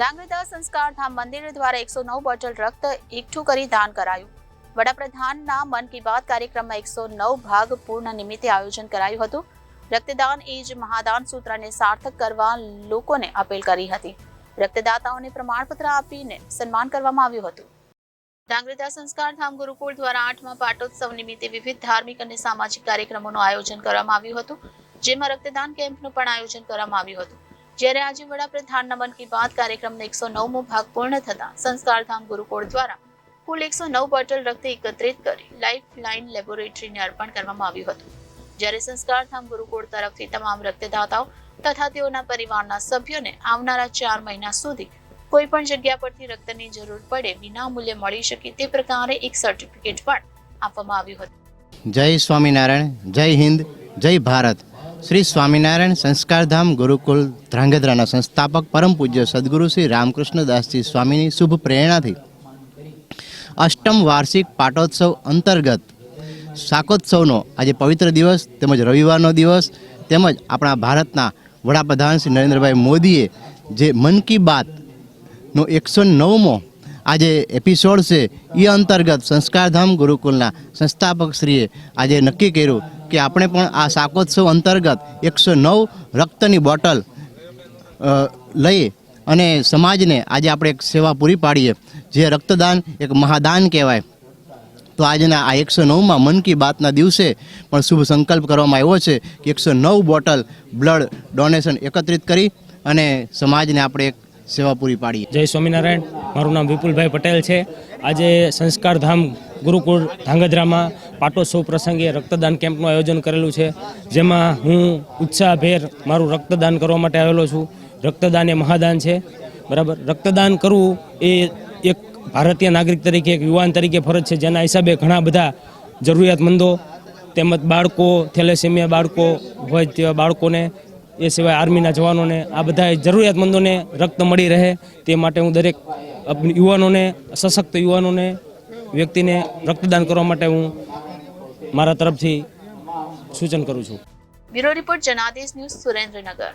ધાંગધ્રા સંસ્કાર ધામ મંદિર દ્વારા એકસો નવ બોટલ રક્ત એકઠું કરી દાન કરાયું. વડાપ્રધાનના મન કી બાત કાર્યક્રમમાં એકસો નવ ભાગ પૂર્ણ નિમિત્તે આયોજન કરાયું હતું. રક્તદાન એ જ મહાદાન સૂત્રને સાર્થક કરવા લોકોને અપીલ કરી હતી. રક્તદાતાઓને પ્રમાણપત્ર આપીને સન્માન કરવામાં આવ્યું હતું. ધાંગધ્રા સંસ્કાર ધામ ગુરુકુળ દ્વારા આઠમા પાટોત્સવ નિમિત્તે વિવિધ ધાર્મિક અને સામાજિક કાર્યક્રમોનું આયોજન કરવામાં આવ્યું હતું. જેમાં રક્તદાન કેમ્પનું પણ આયોજન કરવામાં આવ્યું હતું. જ્યારે આજે વડાપ્રધાન નમન કી બાત કાર્યક્રમનો એકસો નવમો ભાગ પૂર્ણ થતા સંસ્કારધામ ગુરુકુળ દ્વારા કુલ એકસો નવ બોટલ રક્ત એકત્રિત કરી લાઇફ લાઇન લેબોરેટરીને અર્પણ કરવામાં આવ્યું હતું. જ્યારે સંસ્કારધામ ગુરુકુળ તરફથી તમામ રક્તદાતાઓ તથા તેઓના પરિવારના સભ્યોને આવનારા ચાર મહિના સુધી કોઈ પણ જગ્યા પરથી રક્તની જરૂર પડે વિના મૂલ્યે મળી શકે તે પ્રકારે એક સર્ટિફિકેટ પણ આપવામાં આવ્યું હતું. જય સ્વામિનારાયણ, જય હિન્દ, જય ભારત. શ્રી સ્વામિનારાયણ સંસ્કારધામ ગુરુકુલ ધ્રાંગધ્રાના સંસ્થાપક પરમ પૂજ્ય સદગુરુ શ્રી રામકૃષ્ણદાસજી સ્વામીની શુભ પ્રેરણાથી અષ્ટમ વાર્ષિક પાટોત્સવ અંતર્ગત શાકોત્સવનો આજે પવિત્ર દિવસ તેમજ રવિવારનો દિવસ તેમજ આપણા ભારતના વડાપ્રધાન શ્રી નરેન્દ્રભાઈ મોદીએ જે મન કી બાતનો એકસો નવમો આજે એપિસોડ છે, એ અંતર્ગત સંસ્કારધામ ગુરુકુલના સંસ્થાપક શ્રીએ આજે નક્કી કર્યું કે આપણે પણ આ શાકોત્સવ અંતર્ગત એકસો નવ રક્તની બોટલ લઈ અને સમાજને આજે આપણે એક સેવા પૂરી પાડીએ, જે રક્તદાન એક મહાદાન કહેવાય. તો આજના આ એકસો નવમાં મન કી બાતના દિવસે પણ શુભ સંકલ્પ કરવામાં આવ્યો છે કે એકસો નવ બોટલ બ્લડ ડોનેશન એકત્રિત કરી અને સમાજને આપણે એક સેવા પૂરી પાડીએ. જય સ્વામિનારાયણ. મારું નામ વિપુલભાઈ પટેલ છે. આજે સંસ્કારધામ ગુરુકુળ ધાંગધ્રામાં પાટોત્સવ પ્રસંગે રક્તદાન કેમ્પનું આયોજન કરેલું છે. જેમાં હું ઉત્સાહભેર મારું રક્તદાન કરવા માટે આવેલો છું. રક્તદાન એ મહાદાન છે. બરાબર? રક્તદાન કરવું એ એક ભારતીય નાગરિક તરીકે, એક યુવાન તરીકે ફરજ છે. જેના હિસાબે ઘણા બધા જરૂરિયાતમંદો તેમજ બાળકો, થેલેસેમિયા બાળકો હોય તેવા બાળકોને, એ સિવાય આર્મીના જવાનોને, આ બધા જરૂરિયાતમંદોને રક્ત મળી રહે. તે માટે હું દરેક યુવાનોને, સશક્ત યુવાનોને, વ્યક્તિને રક્તદાન કરવા માટે હું મારા તરફથી સૂચન કરું છું. Bureau report Janadesh news Surendranagar.